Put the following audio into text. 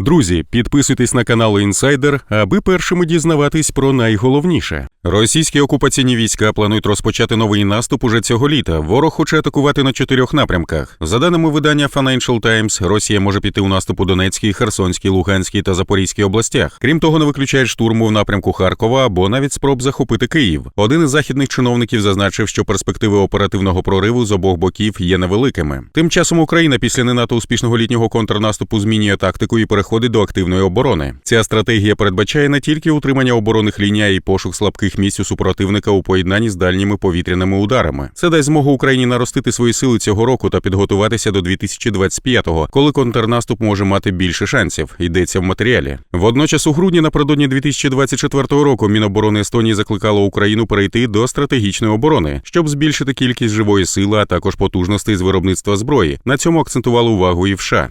Друзі, підписуйтесь на канал Інсайдер, аби першими дізнаватись про найголовніше. Російські окупаційні війська планують розпочати новий наступ уже цього літа. Ворог хоче атакувати на чотирьох напрямках. За даними видання Financial Times, Росія може піти у наступ у Донецькій, Херсонській, Луганській та Запорізькій областях. Крім того, не виключають штурму в напрямку Харкова або навіть спроб захопити Київ. Один із західних чиновників зазначив, що перспективи оперативного прориву з обох боків є невеликими. Тим часом Україна після не надто успішного літнього контрнаступу змінює тактику і переходить до активної оборони. Ця стратегія передбачає не тільки утримання оборонних ліній, а й пошук слабких місць у супротивника у поєднанні з дальніми повітряними ударами. Це дасть змогу Україні наростити свої сили цього року та підготуватися до 2025-го, коли контрнаступ може мати більше шансів. Йдеться в матеріалі. Водночас, у грудні напередодні 2024 року Міноборони Естонії закликало Україну перейти до стратегічної оборони, щоб збільшити кількість живої сили, а також потужностей з виробництва зброї. На цьому акцентували увагу і в США.